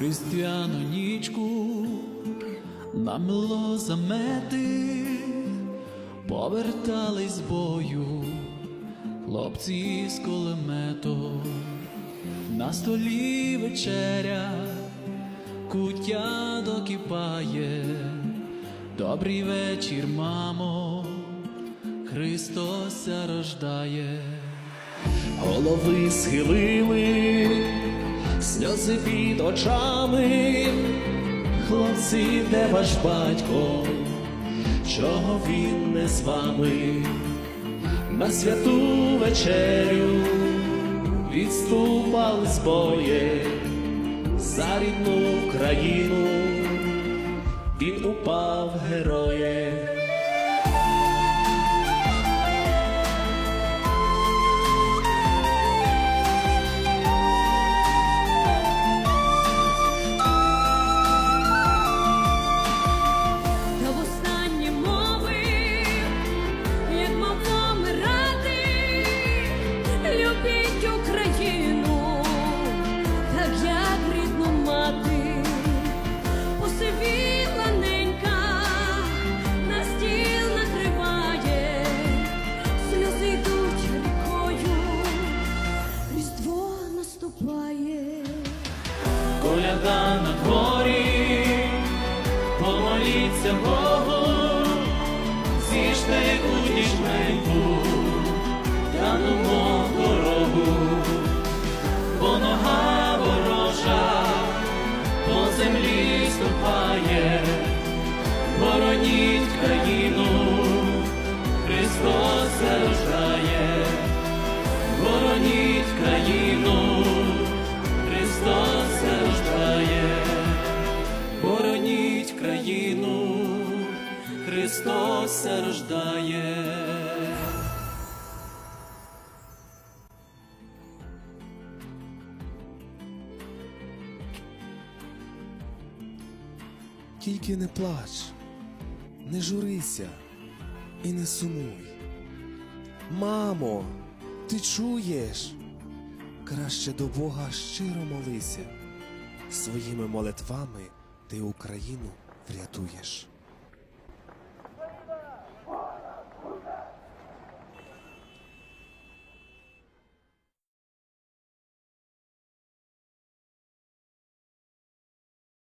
різдвяну нічку намело замети, повертались з бою, хлопці з кулемету, на столі вечеря, куття докипає, добрий вечір, мамо, Христос рождає. Голови схилили, сльози під очами, хлопці, де ваш батько, чого він не з вами, на святу вечерю відступали з боєм за рідну країну, він упав героєм. Коляда на дворі, помоліться Богу, зіжте яку ніжненьку, даному дорогу, бо нога ворожа по землі ступає, бороніть країну, Христос зарождає, бороніть країну. Христос рождає. Тільки не плач, не журися і не сумуй. Мамо, ти чуєш? Краще до Бога щиро молися. Своїми молитвами ти Україну врятуєш.